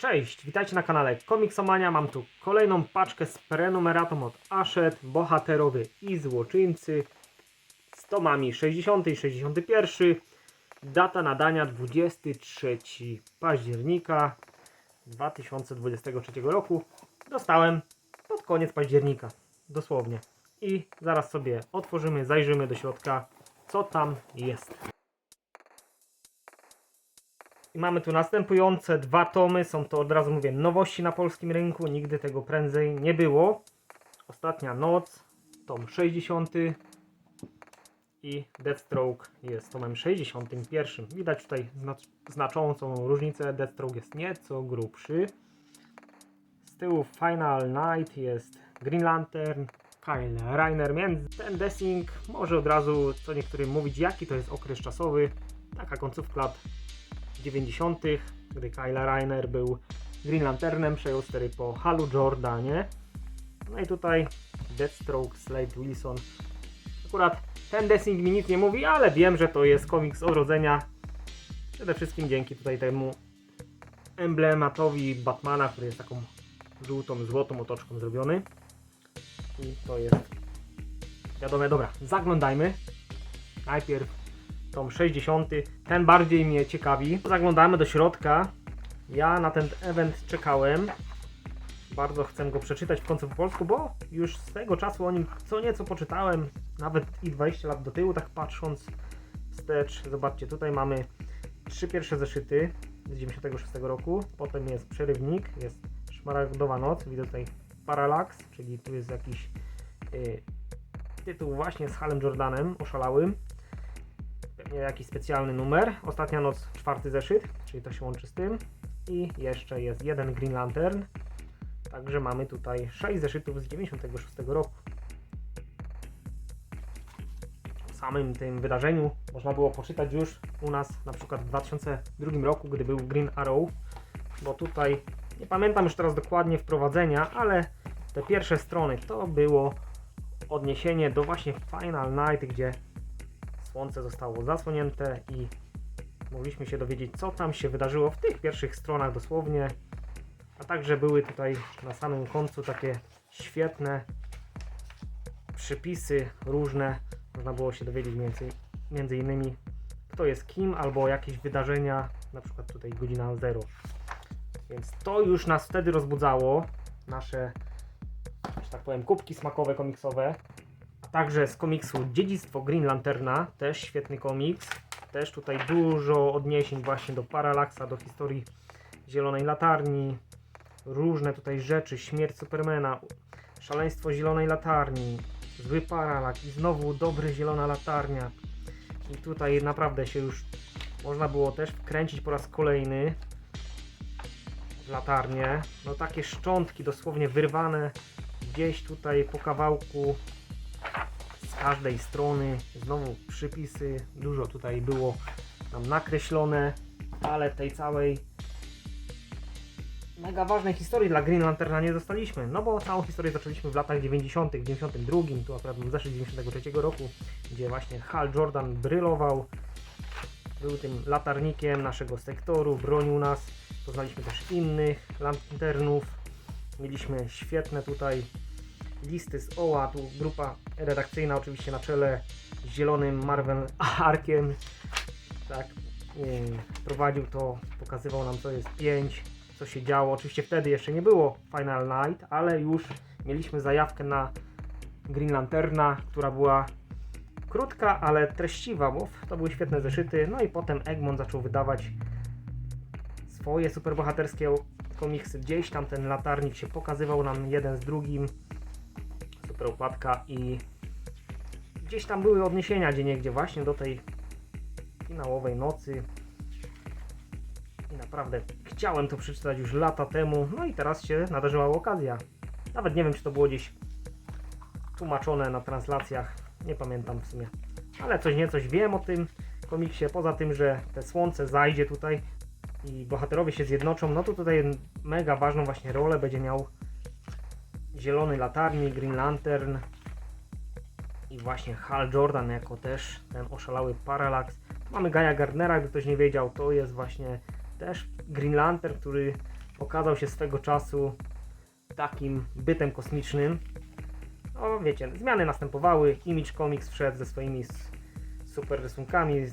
Cześć, witajcie na kanale Komiksomania. Mam tu kolejną paczkę z prenumeratą od Ashet, bohaterowie i złoczyńcy z tomami 60 i 61. Data nadania 23 października 2023 roku. Dostałem pod koniec października, dosłownie. I zaraz sobie otworzymy, zajrzymy do środka, co tam jest. I mamy tu następujące dwa tomy. Są to od razu mówię nowości na polskim rynku. Nigdy tego prędzej nie było. Ostatnia noc, tom 60 i Deathstroke jest tomem 61. Widać tutaj znac- znaczącą różnicę. Deathstroke jest nieco grubszy. Z tyłu Final Night jest Green Lantern, Kyle Rainer. Między ten desing może od razu co niektórym mówić, jaki to jest okres czasowy. Taka końcówka lat 90., gdy Kyle Rainer był Green Lanternem, przejął stery po Halu Jordanie. No i tutaj Deathstroke, Slade Wilson. Akurat ten desing mi nic nie mówi, ale wiem, że to jest komiks odrodzenia. Przede wszystkim dzięki tutaj temu emblematowi Batmana, który jest taką żółtą, złotą otoczką zrobiony. I to jest wiadome. Dobra, zaglądajmy. Najpierw tom 60. Ten bardziej mnie ciekawi. Zaglądamy do środka. Ja na ten event czekałem. Bardzo chcę go przeczytać w końcu po polsku, bo już z tego czasu o nim co nieco poczytałem. Nawet i 20 lat do tyłu, tak patrząc wstecz. Zobaczcie, tutaj mamy trzy pierwsze zeszyty z 96 roku. Potem jest przerywnik, jest szmaragdowa noc. Widzę tutaj Parallax, czyli tu jest jakiś y, tytuł właśnie z Halem Jordanem oszalałym jakiś specjalny numer. Ostatnia noc, czwarty zeszyt, czyli to się łączy z tym. I jeszcze jest jeden Green Lantern. Także mamy tutaj 6 zeszytów z 96 roku. O samym tym wydarzeniu można było poczytać już u nas na przykład w 2002 roku, gdy był Green Arrow, bo tutaj nie pamiętam już teraz dokładnie wprowadzenia, ale te pierwsze strony to było odniesienie do właśnie Final Night, gdzie słońce zostało zasłonięte i mogliśmy się dowiedzieć, co tam się wydarzyło w tych pierwszych stronach dosłownie. A także były tutaj na samym końcu takie świetne przypisy różne. Można było się dowiedzieć między, między innymi kto jest kim albo jakieś wydarzenia, na przykład tutaj godzina 0. Więc to już nas wtedy rozbudzało, nasze, że tak powiem, kubki smakowe, komiksowe. Także z komiksu Dziedzictwo Green Lanterna, też świetny komiks. Też tutaj dużo odniesień właśnie do Paralaksa, do historii Zielonej Latarni. Różne tutaj rzeczy, śmierć Supermana, szaleństwo Zielonej Latarni, zły Paralaks i znowu dobry Zielona Latarnia. I tutaj naprawdę się już można było też wkręcić po raz kolejny w latarnię. No takie szczątki dosłownie wyrwane gdzieś tutaj po kawałku każdej strony. Znowu przypisy, dużo tutaj było nam nakreślone, ale tej całej mega ważnej historii dla Green Lanterna nie dostaliśmy, no bo całą historię zaczęliśmy w latach 90., 92, tu akurat mam zeszły 93 roku, gdzie właśnie Hal Jordan brylował, był tym latarnikiem naszego sektoru, bronił nas, poznaliśmy też innych lanternów, mieliśmy świetne tutaj listy z OA, tu grupa redakcyjna oczywiście na czele z zielonym Marvel Arkiem, tak, yy, prowadził to, pokazywał nam co jest 5, co się działo, oczywiście wtedy jeszcze nie było Final Night, ale już mieliśmy zajawkę na Green Lanterna, która była krótka, ale treściwa, bo to były świetne zeszyty, no i potem Egmont zaczął wydawać swoje superbohaterskie komiksy, gdzieś tam ten latarnik się pokazywał nam jeden z drugim, okładka i gdzieś tam były odniesienia gdzie niegdzie właśnie do tej finałowej nocy. I naprawdę chciałem to przeczytać już lata temu, no i teraz się nadarzyła okazja. Nawet nie wiem czy to było gdzieś tłumaczone na translacjach, nie pamiętam w sumie, ale coś niecoś wiem o tym komiksie, poza tym, że te słońce zajdzie tutaj i bohaterowie się zjednoczą, no to tutaj mega ważną właśnie rolę będzie miał Zielony Latarni, Green Lantern i właśnie Hal Jordan jako też ten oszalały Parallax. Mamy Gaia Gardnera, gdy ktoś nie wiedział, to jest właśnie też Green Lantern, który okazał się swego czasu takim bytem kosmicznym. No wiecie, zmiany następowały, Image Comics wszedł ze swoimi super rysunkami,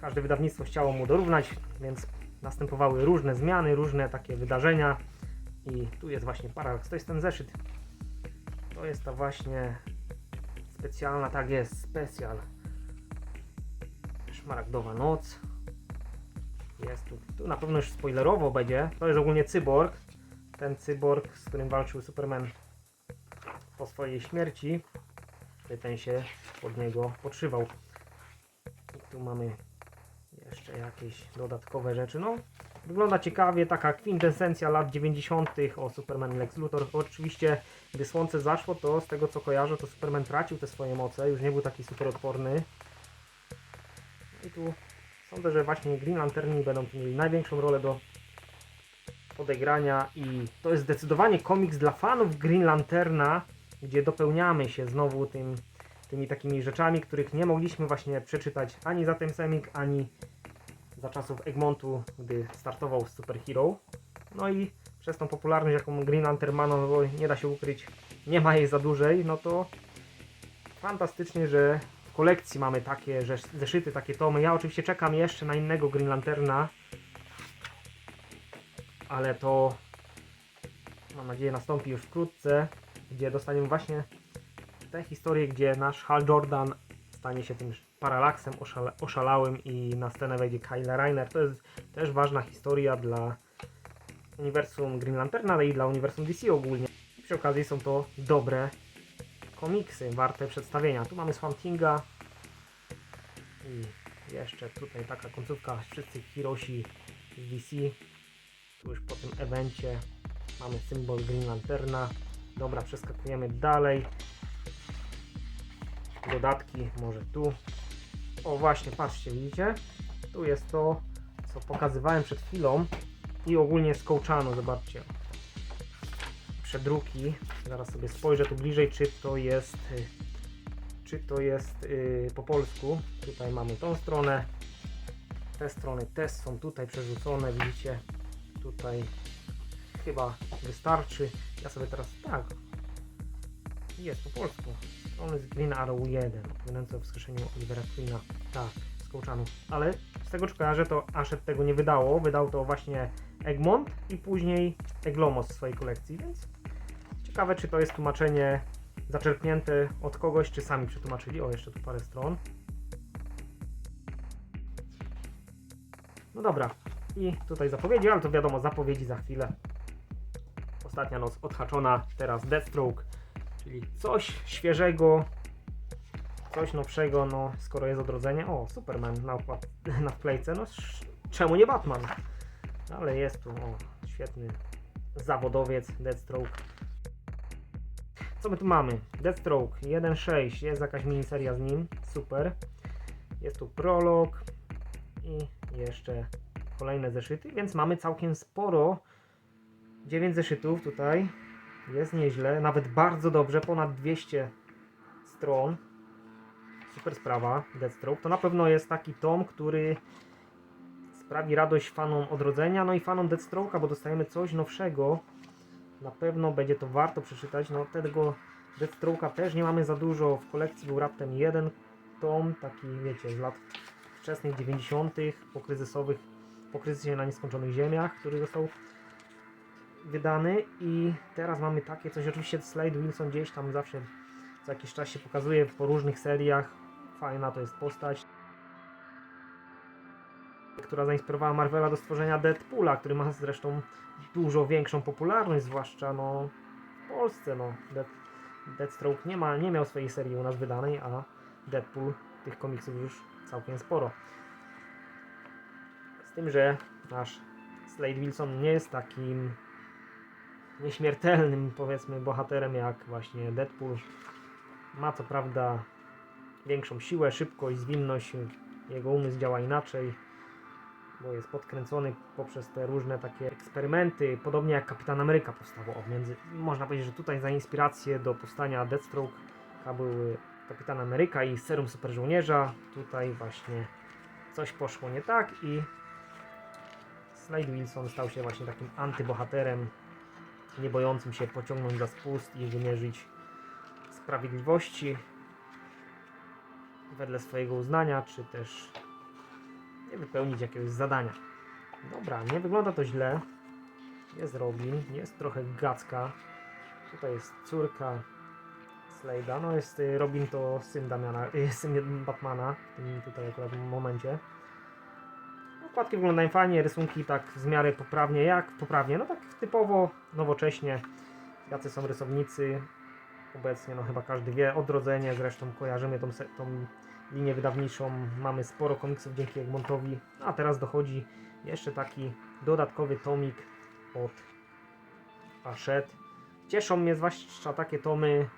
każde wydawnictwo chciało mu dorównać, więc następowały różne zmiany, różne takie wydarzenia i tu jest właśnie Parallax, to jest ten zeszyt. To jest ta właśnie specjalna, tak jest, specjal. Szmaragdowa noc. Jest tu, tu na pewno już spoilerowo będzie. To jest ogólnie cyborg. Ten cyborg, z którym walczył Superman po swojej śmierci. Ten się pod niego podszywał. I tu mamy jeszcze jakieś dodatkowe rzeczy. No, wygląda ciekawie, taka kwintesencja lat 90. o Superman Lex Luthor. Oczywiście, gdy słońce zaszło, to z tego co kojarzę, to Superman tracił te swoje moce, już nie był taki super odporny. I tu sądzę, że właśnie Green Lanterni będą tu mieli największą rolę do odegrania i to jest zdecydowanie komiks dla fanów Green Lanterna, gdzie dopełniamy się znowu tym, tymi takimi rzeczami, których nie mogliśmy właśnie przeczytać ani za ten semik, ani za czasów Egmontu, gdy startował Super Hero. No i przez tą popularność, jaką Green Lantern ma, no bo nie da się ukryć, nie ma jej za dużej, no to fantastycznie, że w kolekcji mamy takie zeszyty, takie tomy. Ja oczywiście czekam jeszcze na innego Green Lanterna, ale to mam nadzieję nastąpi już wkrótce, gdzie dostaniemy właśnie tę historię, gdzie nasz Hal Jordan stanie się tym paralaksem oszale oszalałym i na scenę wejdzie Kyle Reiner. To jest też ważna historia dla uniwersum Green Lanterna, ale i dla uniwersum DC ogólnie. I przy okazji są to dobre komiksy, warte przedstawienia. Tu mamy Swamp Thinga i jeszcze tutaj taka końcówka wszyscy Hiroshi z DC. Tu już po tym evencie mamy symbol Green Lanterna. Dobra, przeskakujemy dalej. Dodatki może tu. O właśnie, patrzcie, widzicie? Tu jest to, co pokazywałem przed chwilą i ogólnie z kołczanu, zobaczcie. Przedruki. Zaraz sobie spojrzę tu bliżej, czy to jest y, czy to jest y, po polsku. Tutaj mamy tą stronę. Te strony też są tutaj przerzucone, widzicie? Tutaj chyba wystarczy. Ja sobie teraz tak. Jest po polsku. Z Green Arrow 1, opowiadające o wskrzeszeniu Olivera Queena. Tak, z kołczanu. Ale z tego co kojarzę, to Ashet tego nie wydało. Wydał to właśnie Egmont i później Eglomos w swojej kolekcji, więc ciekawe, czy to jest tłumaczenie zaczerpnięte od kogoś, czy sami przetłumaczyli. O, jeszcze tu parę stron. No dobra. I tutaj zapowiedzi, ale to wiadomo, zapowiedzi za chwilę. Ostatnia noc odhaczona, teraz Deathstroke, czyli coś świeżego, coś nowszego, no skoro jest odrodzenie. O, Superman na, na wklejce, no czemu nie Batman? Ale jest tu, o, świetny zawodowiec Deathstroke. Co my tu mamy? Deathstroke 1.6, jest jakaś miniseria z nim, super. Jest tu prolog i jeszcze kolejne zeszyty, więc mamy całkiem sporo. 9 zeszytów tutaj, jest nieźle, nawet bardzo dobrze, ponad 200 stron. Super sprawa, Deathstroke. To na pewno jest taki tom, który sprawi radość fanom Odrodzenia, no i fanom Deathstroke'a, bo dostajemy coś nowszego. Na pewno będzie to warto przeczytać. No tego Deathstroke'a też nie mamy za dużo. W kolekcji był raptem jeden tom, taki wiecie, z lat wczesnych 90., pokryzysowych, po kryzysie na nieskończonych ziemiach, który został wydany i teraz mamy takie coś, oczywiście Slade Wilson gdzieś tam zawsze co jakiś czas się pokazuje po różnych seriach. Fajna to jest postać która zainspirowała Marvela do stworzenia Deadpoola, który ma zresztą dużo większą popularność, zwłaszcza no, w Polsce. No. Dead, Deathstroke nie, ma, nie miał swojej serii u nas wydanej, a Deadpool tych komiksów już całkiem sporo. Z tym, że nasz Slade Wilson nie jest takim nieśmiertelnym, powiedzmy, bohaterem jak właśnie Deadpool. Ma co prawda większą siłę, szybkość, zwinność, jego umysł działa inaczej bo jest podkręcony poprzez te różne takie eksperymenty, podobnie jak Kapitan Ameryka powstało. O, między, można powiedzieć, że tutaj za inspirację do powstania Deathstroke były Kapitan Ameryka i Serum Super Żołnierza. Tutaj właśnie coś poszło nie tak i Slade Wilson stał się właśnie takim antybohaterem, nie bojącym się pociągnąć za spust i wymierzyć sprawiedliwości wedle swojego uznania, czy też nie wypełnić jakiegoś zadania. Dobra, nie wygląda to źle. Jest Robin, jest trochę Gacka. Tutaj jest córka Slade'a. No jest y, Robin to syn Damiana, y, syn Batmana w tym tutaj akurat momencie. Okładki wyglądają fajnie, rysunki tak w miarę poprawnie. Jak poprawnie? No tak typowo, nowocześnie. Jacy są rysownicy. Obecnie no chyba każdy wie. Odrodzenie zresztą kojarzymy tą, tą linię wydawniczą. Mamy sporo komiksów dzięki Egmontowi. A teraz dochodzi jeszcze taki dodatkowy tomik od Hachette. Cieszą mnie zwłaszcza takie tomy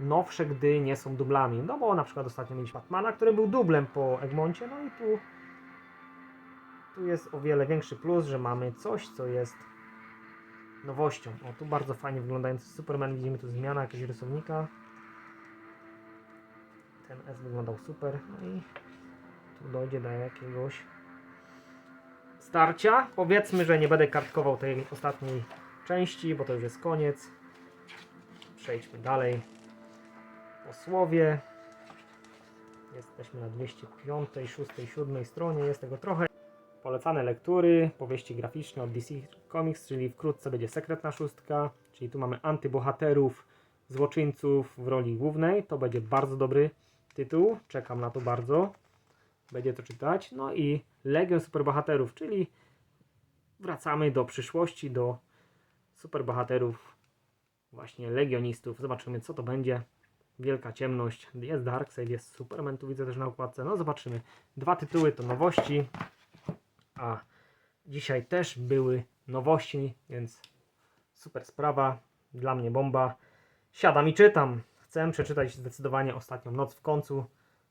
nowsze, gdy nie są dublami. No bo na przykład ostatnio mieliśmy Batmana, który był dublem po Egmoncie. No i tu, tu jest o wiele większy plus, że mamy coś, co jest nowością. O, tu bardzo fajnie wyglądający Superman. Widzimy tu zmiana jakiegoś rysownika. Ten S wyglądał super. No i tu dojdzie do jakiegoś starcia. Powiedzmy, że nie będę kartkował tej ostatniej części, bo to już jest koniec. Przejdźmy dalej. Posłowie. Jesteśmy na 205, 6, 7 stronie. Jest tego trochę. Polecane lektury, powieści graficzne od DC Comics, czyli wkrótce będzie sekretna szóstka. Czyli tu mamy antybohaterów, złoczyńców w roli głównej. To będzie bardzo dobry tytuł. Czekam na to bardzo. Będzie to czytać. No i Legion Superbohaterów, czyli wracamy do przyszłości, do superbohaterów, właśnie legionistów. Zobaczymy, co to będzie. Wielka ciemność. Jest Darkseid, jest Superman, tu widzę też na okładce. No zobaczymy. Dwa tytuły to nowości, a dzisiaj też były nowości, więc super sprawa. Dla mnie bomba. Siadam i czytam. Chcę przeczytać zdecydowanie ostatnią noc w końcu.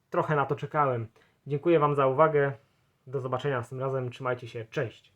Trochę na to czekałem. Dziękuję Wam za uwagę. Do zobaczenia następnym razem. Trzymajcie się. Cześć.